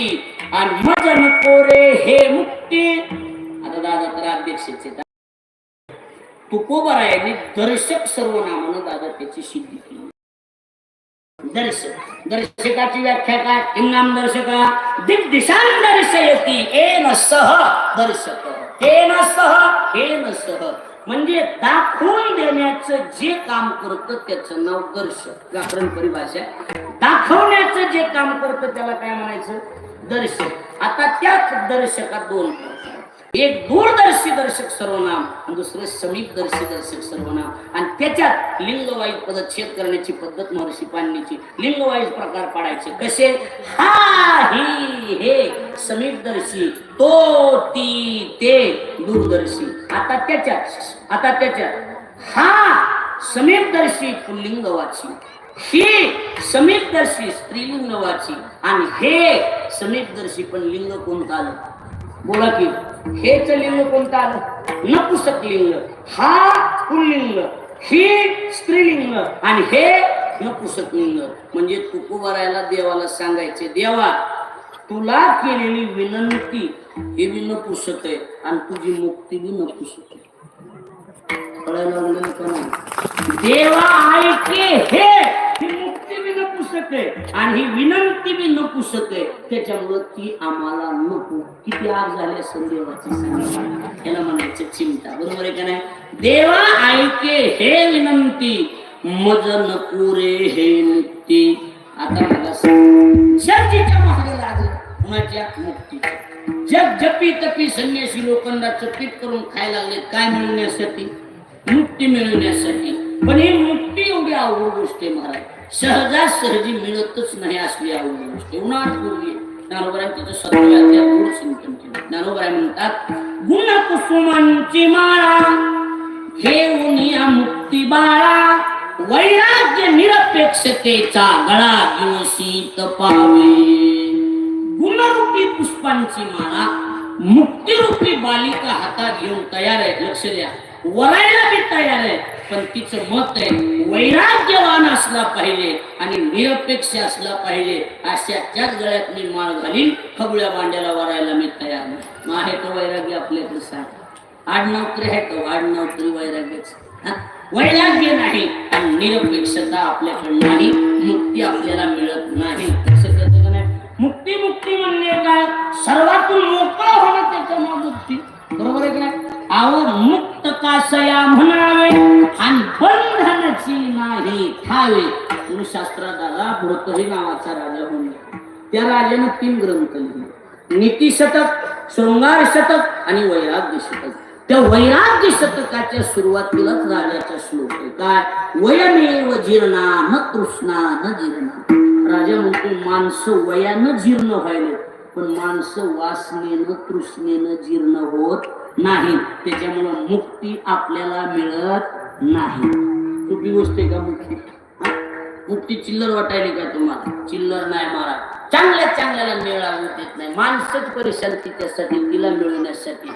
मुक्ती. आणि मज कोरे हे मुक्ती. आता दादा तर अध्यक्ष तुकोबरायाने दर्शक सर्व नामानं दादा त्याची सिद्धी केली. दर्शक दर्शकाची व्याख्या काय? इनाम दर्शका. दिग्दिशान दर्शयती. एन सह दर्शक. हेन सह हेन सह. म्हणजे दाखवून देण्याचं जे काम करतं त्याचं नाव दर्शक. व्याकरण परिभाषा दाखवण्याचं जे काम करतं त्याला काय म्हणायचं? दर्शक. आता त्याच दर्शकात दोन. एक दूरदर्शी दर्शक सर्वनाम आणि दुसरं समीपदर्शी दर्शक सर्वनाम. आणि त्याच्यात लिंगवाईज पदच्छेद करण्याची पद्धत महर्षी पाणीची लिंगवाईज प्रकार पाडायचे. कसे? हा ही हे. समीपदर्शी. तो ती ते. दूरदर्शी. आता त्याच्यात आता त्याच्यात हा समीपदर्शी पुल्लिंगवाची. ही समीपदर्शी स्त्रीलिंगवाची. आणि हे समीपदर्शी पण लिंग कोणतं आलं? बोला की हेच लिंग कोणतं आलं? नपुसक लिंग. हा पुल्लिंग. ही स्त्रीलिंग. आणि हे नपुसक लिंग. म्हणजे तुकोबारायला देवाला सांगायचे देवा तुला केलेली विनंती हे बी नपुसक आहे आणि तुझी मुक्ती बी नपुसक आहे. कळायला लागलं का नाही देवा ऐके हे ही मी बी नपुसक आहे आणि ही विनंती मी नपुसक आहे त्याच्यामुळं ती आम्हाला नको. किती आग झाली असेल देवाची याला म्हणायचं चिंता. बरोबर आहे का नाही? देवा ऐके हे विनंती. मज नको रे हे मुक्ती. आता मला शर्जीच्या महागे लागलं. कुणाच्या? मुक्तीच्या. जग जपी तपी संन्यासी लोखंडाचं पीठ करून खायला लागले. काय मिळवण्यासाठी मुक्ती मिळवण्यासाठी पण ही मुक्ती एवढी अवघड गोष्ट आहे महाराज. सहजासहजी मिळतच नाही असली अवघड गोष्ट आहे. उन्हाळ पूर्वी सत्याच्या गोड चिंतन केलं. ज्ञानोबराय म्हणतात गुण कुसुमांची माळा हे या मुक्ती बाळा वैराग्य निरपेक्षतेचा गळा घेऊन शीत पावे गुणरूपी पुष्पांची माळा मुक्तिरूपी बालिका हातात घेऊन तयार आहे लक्ष द्या. वरायला बी तयार आहे. पण तिचं मत आहे वैराग्यवान असला पाहिजे आणि निरपेक्ष असला पाहिजे अशा त्याच गळ्यात मी माळ घालीन खगुळ्या बांड्याला वरायला मी तयार नाही. मग आहे तो वैराग्य आपल्याकडे सांग आडनाव तरी आहे तो आडनाव तरी वैराग्यच. वैराग्य नाही आणि निरपेक्षता आपल्याकडे नाही मुक्ती आपल्याला मिळत नाही. मुक्ती मुक्ती म्हणजे काय सर्वातून मोकळा होणं त्याच्या मुक्ती. बरोबर आहे आव नाही? नाही म्हणून शास्त्रात आला भृतही नावाचा राजा होऊन त्या राजाने तीन ग्रंथ लिहिले. नीती शतक शृंगार शतक आणि वैराग्य शतक. त्या वैराग्य शतकाच्या सुरुवातीलाच राजाचा श्लोक आहे. काय? वयमेव जीर्णा न कृष्णा न जीर्णा राजा म्हणतो माणसं वयानं जीर्ण व्हायले पण माणसं वासनेनं तृष्णेनं जीर्ण होत नाही. त्याच्यामुळं मुक्ती आपल्याला मिळत नाही. कुठली गोष्ट आहे का मुक्ती? हा? चिल्लर वाटायली का तुम्हाला? चिल्लर नाही मारा चांगल्या चांगल्याला मिळावं देत नाही. माणसंच परेशान त्यासाठी तिला मिळवण्यासाठी.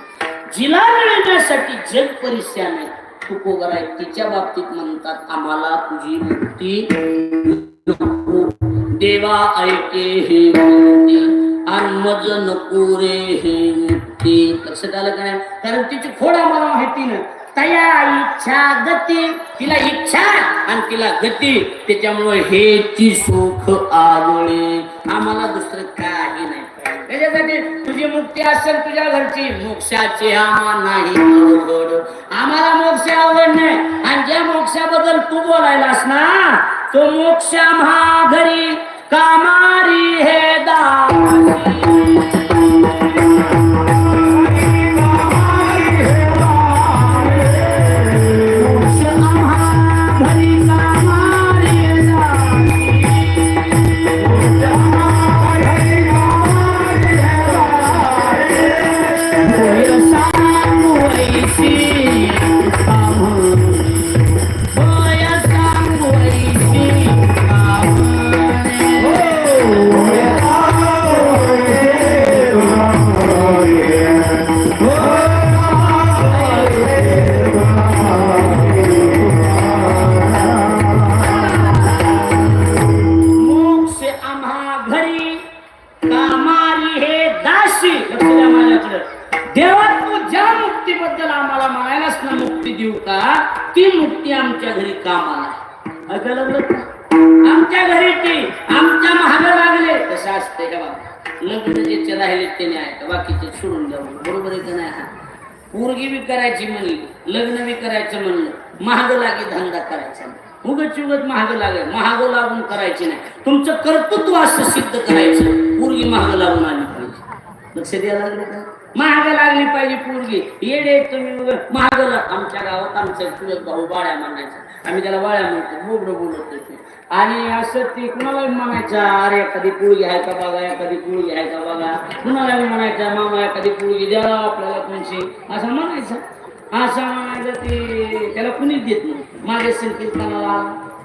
जिला मिळवण्यासाठी जग परेशान आहे. तुकोगर आहे तिच्या बाबतीत म्हणतात आम्हाला तुझी मुक्ती देवा ऐके हे मुक्ती. आणि मज नको रे हे मुक्ती. लक्षात आलं का नाही? कारण तिची खोड आम्हाला माहिती ना तया इच्छा गती. तिला इच्छा आणि तिला गती. त्याच्यामुळे हे ती सुख आवळे आम्हाला दुसरं काही नाही. त्याच्यासाठी तुझी मुक्ती असेल तुझ्या घरची. मोक्षाची आम्हा नाही आम्हाला मोक्ष आवड नाही. आणि ज्या मोक्षाबद्दल तू बोलायलास ना तो मोक्ष आम्हा घरी. कामारी हे दासी. कर्तृत्व असं सिद्ध करायचं. पोरगी महाग लागून आली पाहिजे. लक्ष द्यायला लागले का? महाग लागली पाहिजे पोरगी. येडे तुम्ही उगा. महाग आमच्या गावात आमच्या तुझ्या भाऊ बाळ्या म्हणायचा आम्ही त्याला बाळ्या म्हणतो बोबडं बोलत होते. आणि असं ते कुणाला म्हणायचा अरे एखादी पुळगी आहे का बघा एखादी पुळगी आहे का बघा. कुणाला म्हणायचा मामा एखादी पुळगी द्या आपल्याला कोणशी असं म्हणायचं. असं म्हणायचं ते त्याला कुणीच देत नाही माझ्या संकीर्तनाला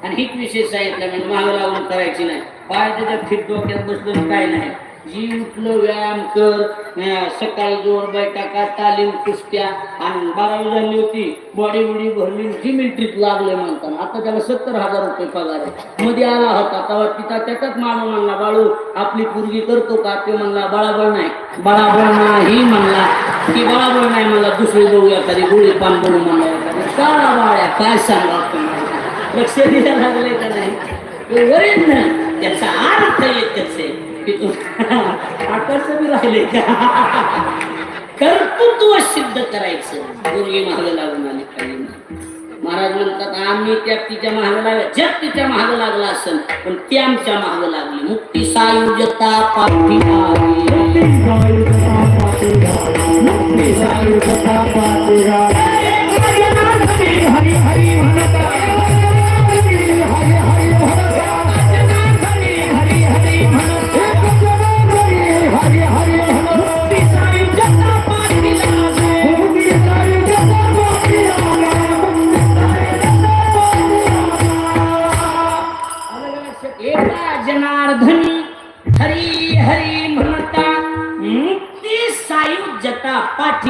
आणि हित विषय सांगितलं म्हणजे मागं लावून करायची नाही. पाय त्याच्या फिट डोक्यात बसलं काय नाही. जी उठलं व्यायाम कर अं, सकाळी जोर बैठका तालीम कुस्त्या आणि बारावी झाली होती बॉडी बुडी भरली जी ट्रिप लागले म्हणताना. आता त्याला सत्तर हजार रुपये पगार आहे. मध्ये आला होता तेव्हा तिचा त्याच्यात मानू म्हणला बाळू आपली पूर्गी करतो का? ते म्हणला बळाबळ नाही. बळाबळ नाही म्हणला. की बळाबळ नाही म्हणला दुसरे जाऊ एखादी गोळी पान बनू म्हणला एखादी. का बाळ्या काय सांगा लक्ष द्यायला लागले का नाही? वरील ना. त्याचा अर्थ एकच आहे. की तू आकाश बी राहिले कर्तृत्व सिद्ध करायचं. मुलगी महाग लागून आली पाहिजे महाराज म्हणतात आम्ही त्या तिच्या महाग लागल्या जग तिच्या महाग लागला असेल पण ती आमच्या महाग लागली. मुक्ती सायुजता पाठी एका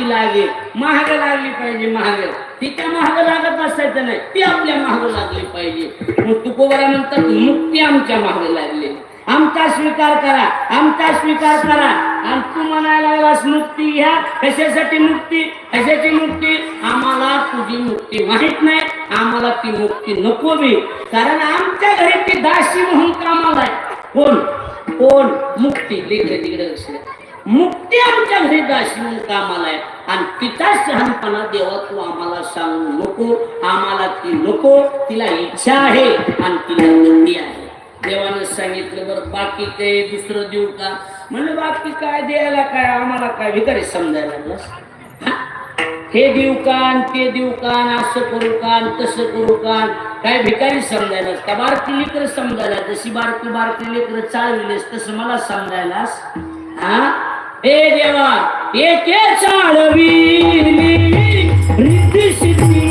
लागे महाग लागली पाहिजे महाग. तिच्या महाग लागत असायचं नाही ती आपल्या महाग लागली पाहिजे. मग तुकोबरा म्हणतात मुक्ती आमच्या महाग लागली. आमचा स्वीकार करा आमचा स्वीकार करा. आणि तू म्हणायला लागलास मुक्ती घ्या. कशासाठी मुक्ती? कशाची मुक्ती? आम्हाला तुझी मुक्ती माहीत नाही. आम्हाला ती मुक्ती नको मी कारण आमच्या घरी ती दाशी म्हणून कामाला आहे. कोण? कोण? मुक्ती. तिकडे तिकडे असले मुक्ती आमच्या घरी दासी कामाला आहे. आणि तिचा शहाणपणा देवा तू आम्हाला सांगू नको. आम्हाला ती नको. तिला इच्छा आहे आणि तिला गती आहे. देवानं सांगितलं बरं बाकी ते दुसरं देऊ का? म्हणलं बाकी काय द्यायला काय आम्हाला काय भिकारी समजायला लागलास हा? हे देऊ का ते देऊ का असं करू का तसं करू का काय भिकारी समजायला? का बारकी लेकर समजायला जशी बारकी बारकी लेकर चालविलेस तसं मला समजायलास. हा? हे देवा एके चाळवी रिद्धी सिद्धी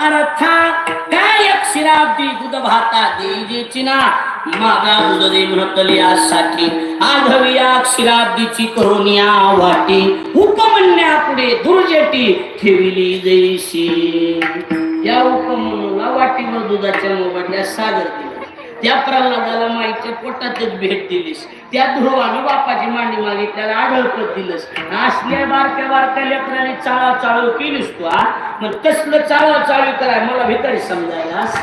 अर्था काय शिराब्दी दूध भाता देजे चिना? मागा म्हणतली यासाठी आघवी या अक्षराब्दीची करोनिया वाटी. उपमन्या पुढे दुर्जेटी ठेविली जैशी या उपमन्यूला वाटीवर दुधाच्या मोबदल्या सागर दिला. त्या प्रल्हादाला माईच्या पोटातच भेट दिलीस. त्या ध्रुवानं बापाची मांडी मागितल्याला आढळपत दिलंस असल्या बारक्या बारक्या लेकराने चाळा चाळू केलीस तू हा? मग तसलं चाळा चाळू कराय मला भिकारी समजायलास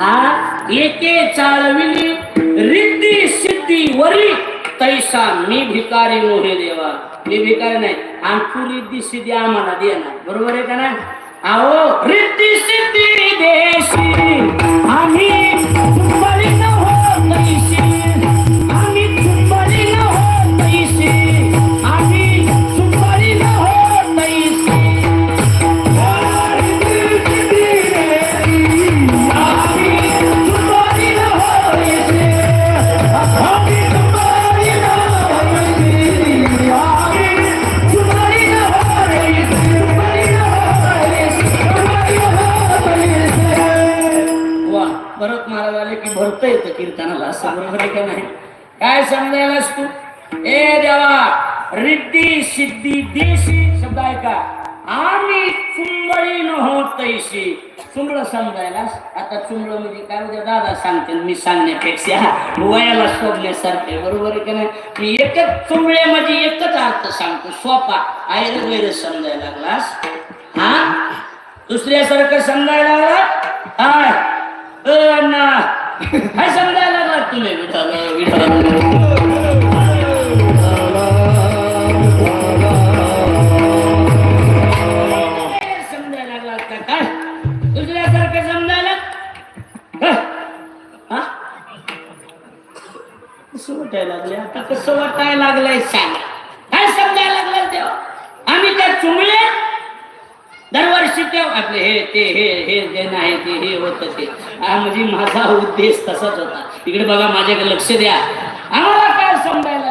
हा? एके चाळविली रिद्धी सिद्धी वरी तैसा मी भिकारी मोहे देवा. मी भिकारी नाही आणि तू रिद्धी सिद्धी आम्हाला देणार. बरोबर आहे का नाही? अहो रिद्धी सिद्धी देशी आम्ही भरत कीर्तनाला असं बरोबर आहे का नाही? काय समजायलास तू? ए देवा रिद्धी सिद्धी देशी शब्द आहे का? आम्ही चुंबळी न होत तैशी चुंबळ समजायलास? आता चुंबळ म्हणजे काय? उद्या दादा सांगते मी सांगण्यापेक्षा वयाला सोडण्यासारखे बरोबर आहे का नाही? मी एकच चुंबळे म्हणजे एकच अर्थ सांगतो सोपा. आयर वैर समजायला लागलास? हा? दुसऱ्यासारखं समजायला लागला हाय. अ काय समजायला लागला तुला विठाला विठाला समजायला लागला का? काय? दुसऱ्यासारखं समजायला? ह? हा? कसं वाटायला लागले आता कसं वाटायला लागलंय सांग. काय समजायला लागलं तेव्हा? आम्ही त्या चुमले दरवर्षी ते आपले हे ते हे हे देणं आहे ते हे होतं ते. हा म्हणजे माझा उद्देश तसाच होता. इकडे बघा माझ्याकडे लक्ष द्या. आम्हाला काय समजायला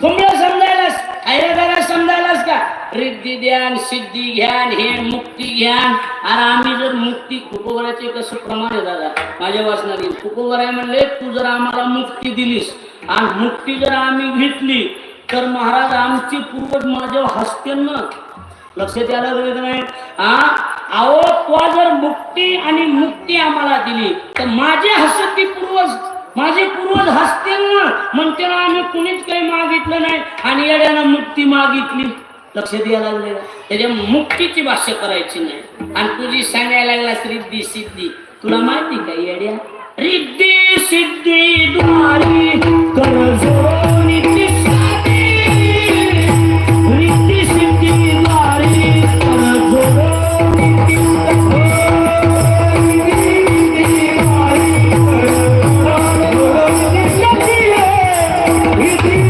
कुंबळ समजायलास? ऐरादारा समजायलास का? रिद्धी ध्यान सिद्धी घ्यान हे मुक्ती घ्यान. आणि आम्ही जर मुक्ती कुपोवराचे कसं प्रमाण आहे दादा? माझ्या वाचनातील येईल. म्हणले तू जर आम्हाला मुक्ती दिलीस आणि मुक्ती जर आम्ही घेतली तर महाराज आमची पूर्वज माझ्यावर हसते ना? लक्षात यायला लागलं नाही हा? अहो तो जर मुक्ती आणि मुक्ती आम्हाला दिली तर माझे हसती पूर्वज माझे पूर्वज हसतील ना. म्हणते ना आम्ही कुणीच काही मागितलं नाही आणि येड्यानं मुक्ती मागितली. लक्षात यायला लागले त्याच्या मुक्तीची भाष्य करायची नाही. आणि तुझी सांगायला लागला रिद्धी सिद्धी. तुला माहिती का येड्या? रिद्धी सिद्धी द्वारी एकदा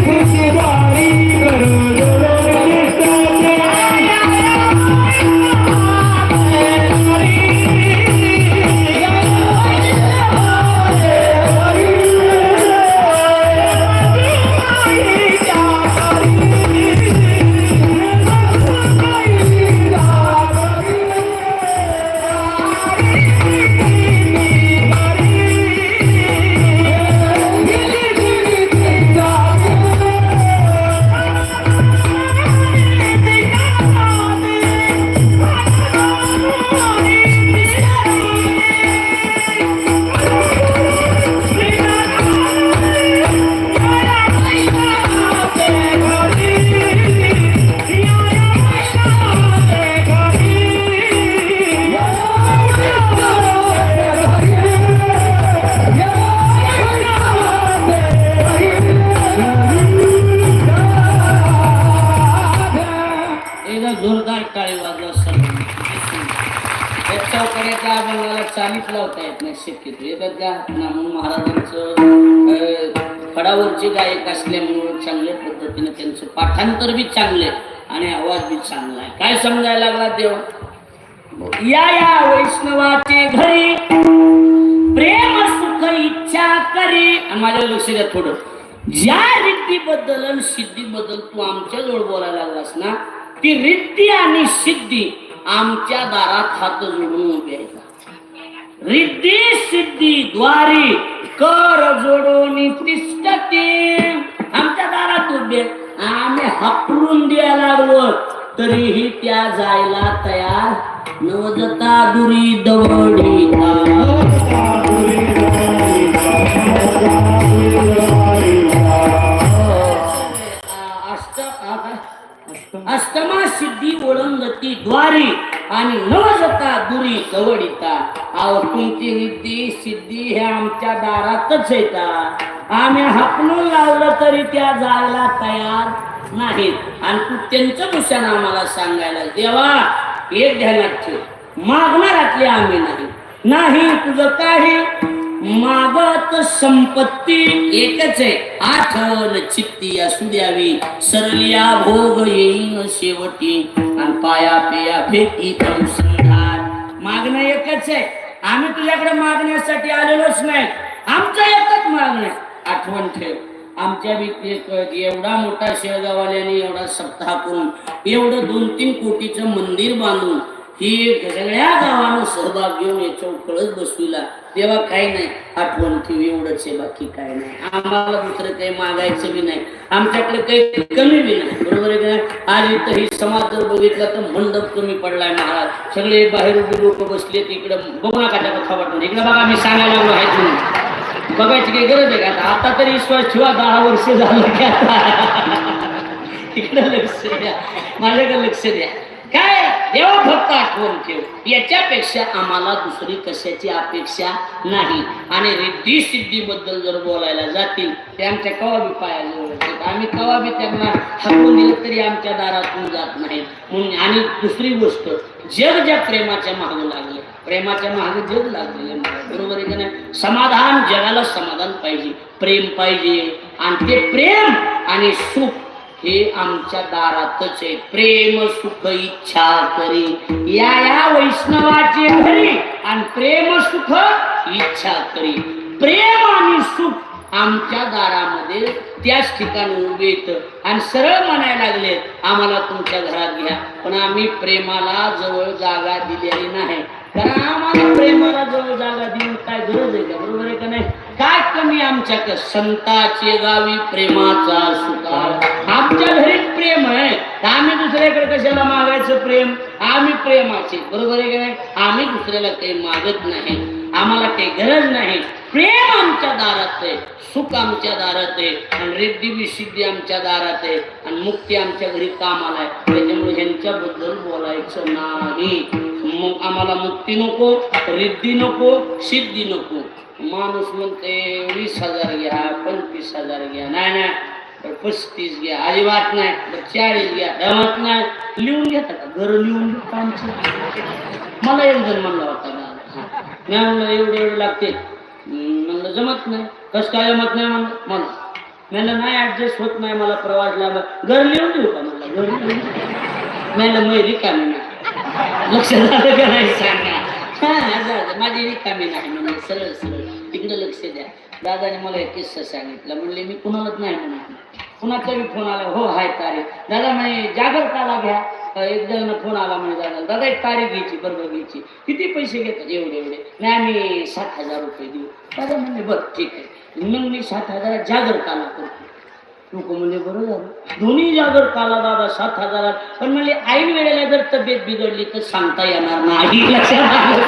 शक्यतो. येतात महाराजांचं फडावरचे गायक असल्यामुळं चांगल्या पद्धतीने त्यांचं पाठांतर बी चांगले आणि आवाज बी चांगला आहे. काय समजायला लागला देव? या या वैष्णवाचे घरी. प्रेम सुख इच्छा करी. माझ्या लक्ष द्या थोडं. ज्या रिद्धीबद्दल आणि सिद्धीबद्दल तू आमच्या जवळ बोलायला लागलास ना ती रिद्धी आणि सिद्धी आमच्या दारात हात जोडून उभी आहे. रिद्धी सिद्धी द्वारी कर जोडून तिष्ठती आमच्या दारात उभे. आम्ही हापरून द्यायला लागलो. तरीही त्या जायला तयार नवजता दुरी दवडी. अष्टमा सिद्धी ओळंगती द्वारी आणि नवजता दुरी कवडिता अहो तुमची रिद्धी सिद्धी हे आमच्या दारातच येतात. आम्ही हाकलून लावलं तरी त्या जायला तयार नाहीत. आणि तू त्यांचं दूषण आम्हाला सांगायला देवा एक ध्यानात ठेव. मागणारातले आम्ही नाही. नाही तुझं काही मागत संपत्ती एकच आहे. आठवण चित्ती असू द्यावी. सरलिया भोग येईन शेवटी. आणि पाया पिया भेटी संसार मागणं एकच आहे. आम्ही तुझ्याकडे मागण्यासाठी आलेलोच नाही. आमचं एकच मागणं आहे. आठवण ठेव. आमच्या एवढा मोठा शेळगावाल्याने एवढा सप्ताह करून एवढं दोन तीन कोटीचं मंदिर बांधून ही सगळ्या गावानं सहभाग घेऊन याच्यावर कळत बसविला. तेव्हा काही नाही आठवण ठेवी एवढंच आहे बाकी काय नाही. आम्हाला दुसरं काही मागायचं बी नाही. आमच्याकडे काही कमी बी नाही. बरोबर आहे का आज इथं ही समाज जर बघितला तर मंडप कमी पडलाय महाराज. सगळे बाहेर उभी लोक बसले इकडं बघू नका त्या कथा वाटून इकडं बघा मी सांगायला लागलो आहे तुम्ही बघायची काही गरज आहे का? आता तरी विश्वास ठेवा दहा वर्ष झालं की आता. लक्ष द्या. माझ्याकडे लक्ष द्या. काय? देव भक्त आठवण ठेव. याच्यापेक्षा आम्हाला दुसरी कशाची अपेक्षा नाही. आणि रिद्धी सिद्धी बद्दल जर बोलायला जातील ते आमच्या कवाबी पायाजवळ येतात. आम्ही कवाबी त्यांना हकून दिलं तरी आमच्या दारातून जात नाहीत. म्हणून आणि दुसरी गोष्ट जग ज्या प्रेमाच्या मागे लागले प्रेमाच्या मागे जग लागलेले बरोबर आहे का नाही? समाधान जगाला समाधान पाहिजे. प्रेम पाहिजे. आणि ते प्रेम आणि सुख हे आमच्या दारातच आहे. प्रेम सुख इच्छा करी. या या वैष्णवाचे घरी आणि प्रेम सुख इच्छा करी. प्रेम आणि सुख आमच्या दारामध्ये त्याच ठिकाणी उभे येत. आणि सरळ म्हणायला लागले आम्हाला तुमच्या घरात घ्या. पण आम्ही प्रेमाला जवळ जागा दिलेली नाही. कारण आम्हाला प्रेमाला जवळ जागा देऊन काय गरज आहे का? बरोबर आहे का नाही? काय कमी आमच्या संताचे गावी प्रेमाचा सुकार आमच्या घरी प्रेम आहे. तर आम्ही दुसऱ्याकडे कशाला मागायचं प्रेम? आम्ही प्रेमाचे. बरोबर आहे का नाही? आम्ही दुसऱ्याला काही मागत नाही. आम्हाला काही गरज नाही. प्रेम आमच्या दारात आहे. सुख आमच्या दारात आहे. आणि रिद्धी विशिद्धी आमच्या दारात आहे. आणि मुक्ती आमच्या घरी कामाला आहे. त्याच्यामुळे ह्यांच्याबद्दल बोलायचं नाही. मग आम्हाला मुक्ती नको रिद्धी नको सिद्धी नको. माणूस म्हणते वीस हजार घ्या पंचवीस हजार घ्या. नाही नाही. पस्तीस घ्या अजिबात नाही. तर चाळीस घ्या दमत नाही. लिहून घेता का? घर लिहून घेता मला एक जण म्हणला होता दादा मी म्हणलं एवढे एवढे लागते म्हणलं जमत नाही. कसं काय जमत नाही? म्हणलं म्हणलं म्हणलं नाही ऍडजस्ट होत नाही मला प्रवास लागला. घर लिहून देऊ का? म्हणलं घर लिहून म्हणलं मी रिकामी नाही. लक्ष झालं का नाही सांगा. हा माझी रिकामी नाही म्हणजे सरळ सरळ. तिकडे लक्ष द्या. दादाने मला एक किस्सा सांगितला. म्हणले मी कुणालाच नाही म्हणा पुन्हा तरी फोन आला हो हाय तारीख. दादा म्हणे जागरताला घ्या. अं, एक जण फोन आला म्हणे दादा दादा एक तारीख घ्यायची बरोबर घ्यायची. किती पैसे घेतात? एवढे एवढे. नाही आम्ही सात हजार रुपये देऊ. दादा म्हणले बरं ठीक आहे. मग मी सात हजार जागरताला करतो. लोक म्हणजे बरं झालं. दोन्ही जागर काला दादा सात हजारात. पण म्हणजे ऐन वेळेला जर तब्येत बिघडली तर सांगता येणार नाही. लक्षात? आलं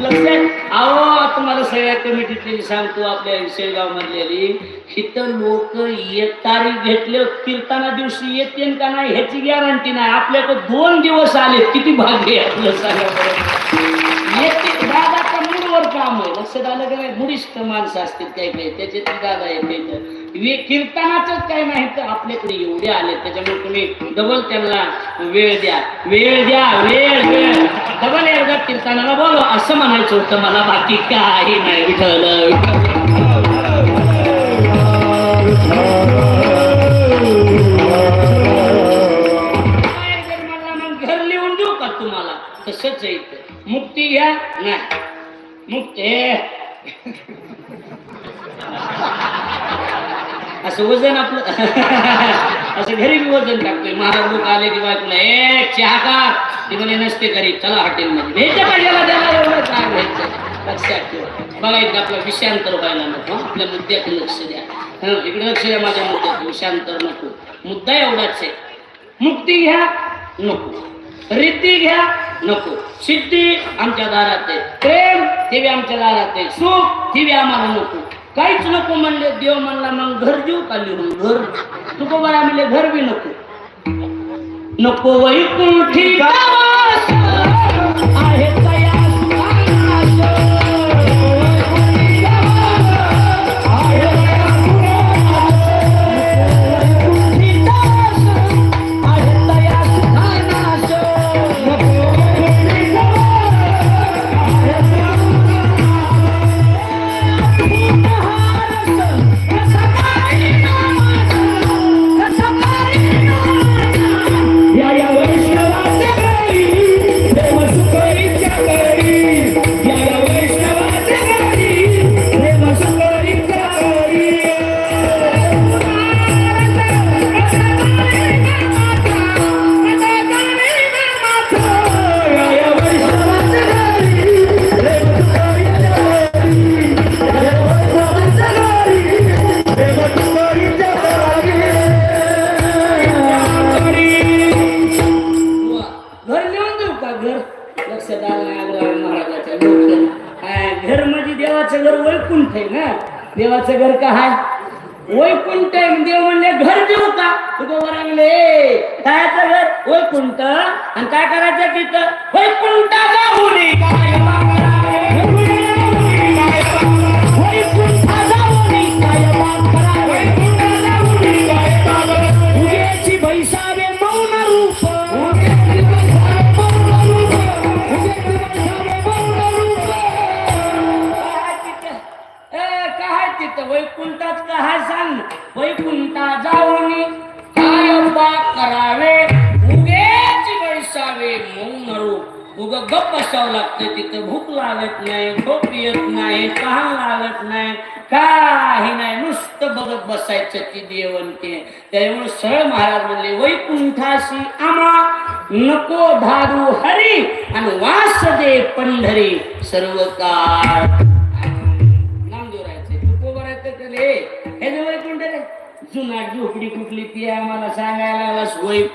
लक्षात अहो तुम्हाला सगळ्या कमिटीतली सांगतो आपल्या शेगाव मधलेली इथं लोक एक तारीख घेतले कीर्तना दिवशी येते का नाही ह्याची गॅरंटी नाही. आपल्याकडे दोन दिवस आले किती भाग्य आपलं सांगा बरं. येते काम आहे लक्षात आलं का नाही माणसं असतील काही काही त्याचे ती दादा येते कीर्तनाच काय नाही तर आपल्याकडे एवढे आले. त्याच्यामुळे तुम्ही डबल त्यांना वेळ द्या. वेळ द्या वेळ वेळ. डबल एकदा कीर्तनाला बोलो असं म्हणायचं होतं मला. बाकी काही नाही. विठ्ठल विठ्ठल. मग घर लिहून देऊ का तुम्हाला? तसंच आहे मुक्ती घ्या. नाही. असं वजन आपलं. असं घरी मी वजन टाकतोय. महाराज लोक आले की बायकोला ए चहा का ती म्हणे नसते घरी. चला हॉटेलमध्ये घ्यायचं त्याला लक्षात ठेवा. बघा इकडे आपला विषयांतर व्हायला नको आपल्या मुद्द्याकडे लक्ष द्या. इकडे लक्ष द्या माझ्या मुद्द्यात विषयांतर नको. मुद्दा एवढाच आहे. मुक्ती घ्या. नको. रिद्धी घ्या नको. सिद्धी आमच्या दारात आहे. प्रेम ते बी आमच्या दारात आहे. सुख ते बी आम्हाला नको. काहीच नको म्हणले देव म्हणला मग घर देऊ का लिहून? घर. नको बरं म्हणले घर बी नको. नको वैकुंठी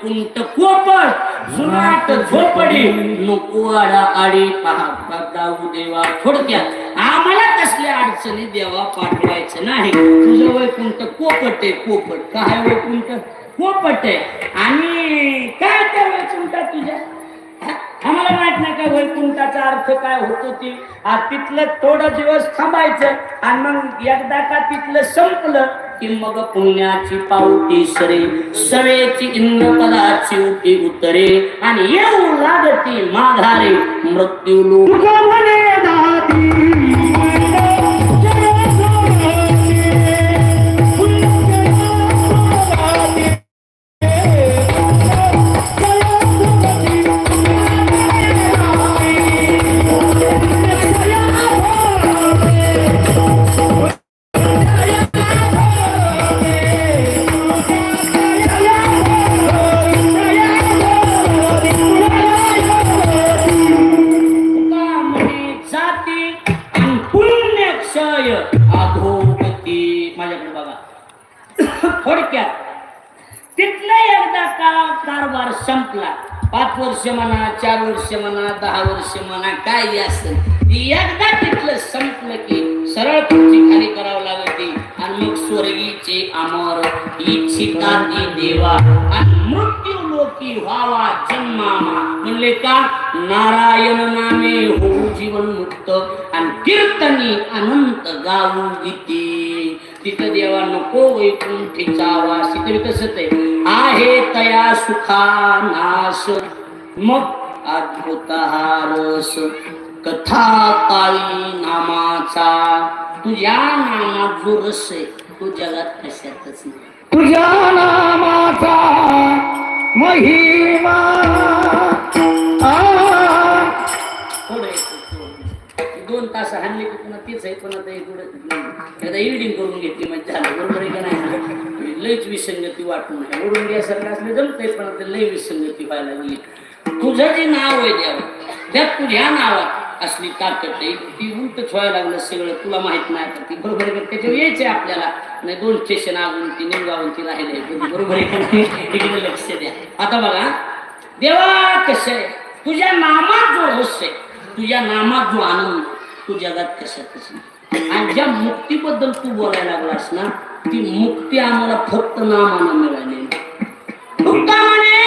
लागलास वैकुंठ जुनाट झोपडी. नको आडा आडी पहा दाऊ देवा थोडक्यात. आम्हाला कसल्या अडचणी देवा पाठवायचं नाही. तुझं वैकुंठ कोपट आहे कोपट काय वैकुंठ? कोपट आहे. आणि काय त्या वैकुंठात तुझ्या? आम्हाला माहीत नाही का वैकुंठाचा अर्थ काय होतो ती? तिथलं थोडं दिवस थांबायचं आणि मग एकदा का तिथलं संपलं की मग पुण्याची पावती सरे सवेची इंद्रपदाची उठी उतरे आणि येऊ लागती माघारे मृत्यू लोक वर्ष म्हणा दहा वर्ष म्हणा काय बी असेल. एकदा तिथलं संपलं की सरळ खुर्ची खाली करावं लागते आणि मग स्वर्गीचे अमर इच्छिता ती देवा. आणि मृत्यू लोकी व्हावा जन्मामा. म्हणले का? नारायण नामे हो जीवन मुक्त आणि कीर्तनी अनंत गाऊ गीती. तिथं देवा नको वैकुंठीचा वास तिथे तसंच आहे तया सुखा नाश. मग अद्भुत रस कथा काळी नामाचा तुझ्या नामात जो रस आहे तो जगात कशातच नाही. तुझ्या नामाचा महिमा. दोन तास हाणले की पुन्हा तीच आहे पण आता हे पुढे एकदा एडिटिंग करून घेतली म्हणजे झालं. बरोबर आहे का नाही? लयच विसंगती वाटून ओढून घ्यासारखं असलं जमतंय पण लय विसंगती व्हायला लागली. तुझं जे नाव आहे देव त्या तुझ्या नावात असली ताकद आहे. ती उलटच व्हायला लागलं सगळं तुला माहीत नाही. तर ती बरोबर आहे का? त्याच्यावर यायचंय आपल्याला. नाही दोन स्टेशन अजून ती निमगावून ती राहिले बरोबर आहे का लक्ष द्या. आता बघा देवा कसं आहे? तुझ्या नामात जो रहस्य आहे तुझ्या नामात जो आनंद तू जगात कशातच नाही. आणि ज्या मुक्तीबद्दल तू बोलायला लागलास ना ती मुक्ती आम्हाला फक्त नामानं मिळाली तुका म्हणे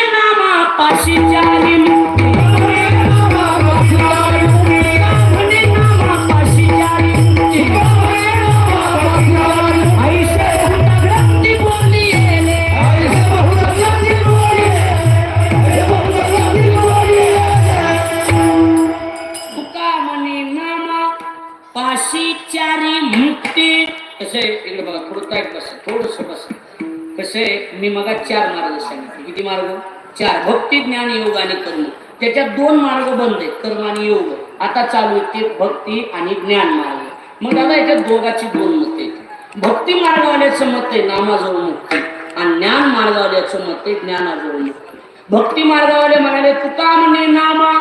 मी मग चार मार्ग सांगितले. किती मार्ग? चार भक्ती ज्ञान योग आणि कर्म. त्याच्यात दोन मार्ग बंद आहेत कर्म आणि योग. आता चालू ते भक्ती आणि ज्ञान मार्ग. मग आता याच्यात दोघाची दोन मत आहेत. भक्ती मार्गवाल्याचं मत आहे नामाजवळ मुक्ती. आणि ज्ञान मार्गवाल्याचं मत आहे ज्ञानाजवळ मुक्ती. भक्ती मार्गावाले म्हणाले तुका म्हणे नामा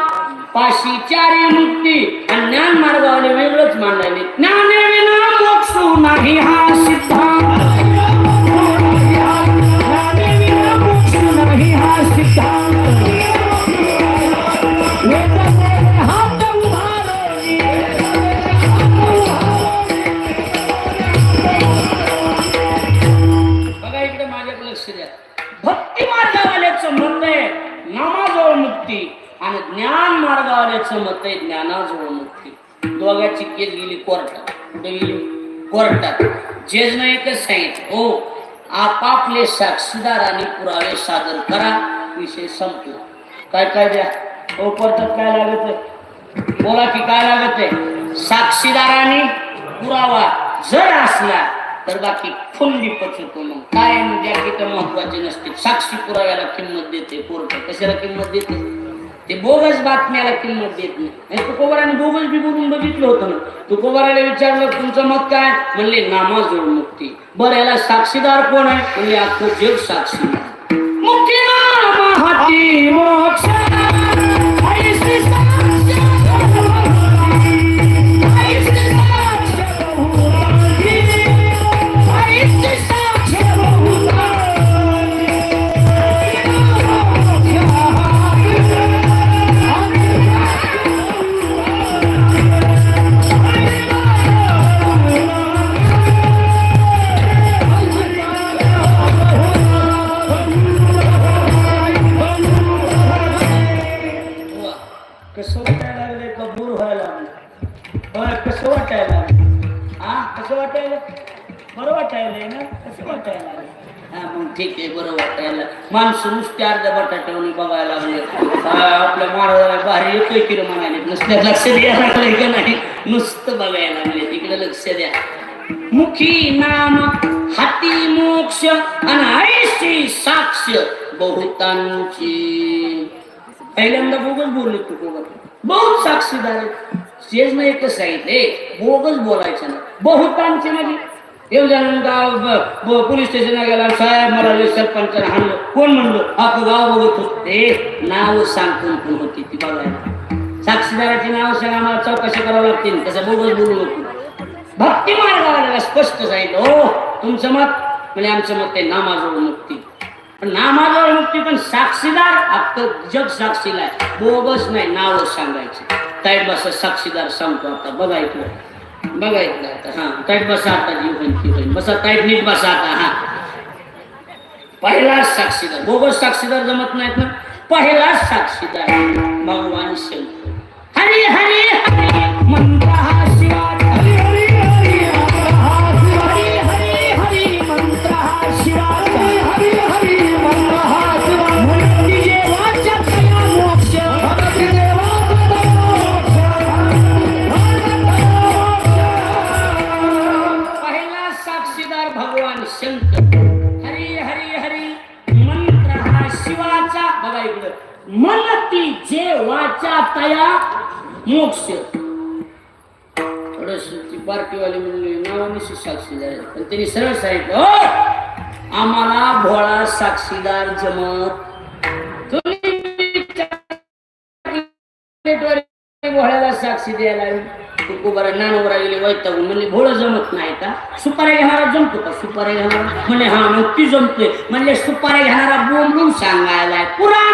पाशी चारे मुक्ती. आणि ज्ञान मार्गावाले वेगळंच मांडायले ज्ञाने विना मोक्ष नाही हा सिद्धांत. कोर्टात जेजनं एकच सांगितलं हो आपापले साक्षीदार आणि पुरावे सादर करा. विषय संपला. काय काय द्या हो कोर्टात काय लागत आहे? बोला की काय लागत आहे? साक्षीदाराने पुरावा जर असला तर बाकी फुल्ली पचवतो मग. काय? म्हणजे तर महत्त्वाचे नसते. साक्षी पुराव्याला किंमत देते कोर्ट कशाला किंमत देते? ते बोगस बातम्याला किंमत देत नाही. आणि तुकोबाराने बोगस बी बोलून बघितलं होतं ना. तुकोबाराने विचारलं तुमचं मत काय? म्हणले नामाजवळ मुक्ती. बरं याला साक्षीदार कोण आहे? म्हणजे अख्खं जग साक्षीदार. भारी येतोय म्हणाले. नुसत्या लक्ष द्या लागले का नाही? नुसतं बघायला लागले तिकडे लक्ष द्या. मुखी नाम हाती मोक्ष आणि ऐशी साक्ष बहुतांची पहिल्यांदा बोगस बोललो तू बोगस. बहुत साक्षीदार आहेत नाही एकच सांगितले बोगस बोलायचं ना बहुतांचे म्हणजे. येऊ जाणून गाव पोलीस स्टेशनला गेला. साहेब मला लय हाणलं कोण म्हणलो? अख्खं गाव बघत होते. नाव सांगून कोण होती ती बघायला. साक्षीदाराची नाव सगळं आम्हाला चौकशी करावं लागतील. तसं बोगस बोलू नको. भक्ती मार्गाला स्पष्ट सांगितलं हो तुमचं मत म्हणजे आमचं मत ते नामाजवळ मुक्ती. पण नामाजवळ मुक्ती पण साक्षीदार आपलं जग साक्षीला आहे. बोगस नाही नाव सांगायचं. ताईट बसा साक्षीदार सांगतो आता. बघा इकडं. बघा इकडं आता. हा ताईट बसा आता जी होईल बसा ताईट नीट बसा आता. हा. पहिलाच साक्षीदार. बोगस साक्षीदार जमत नाहीत ना? पहिलाच साक्षीदार. भगवान शंकर. हरी हरी हरी मंत्र हा जमतो का सुपाऱ्या घेणारा म्हणे हा मग ती जमते म्हणजे सुपाऱ्या घेणारा बोंबलून सांगायला पुराण प्रश्न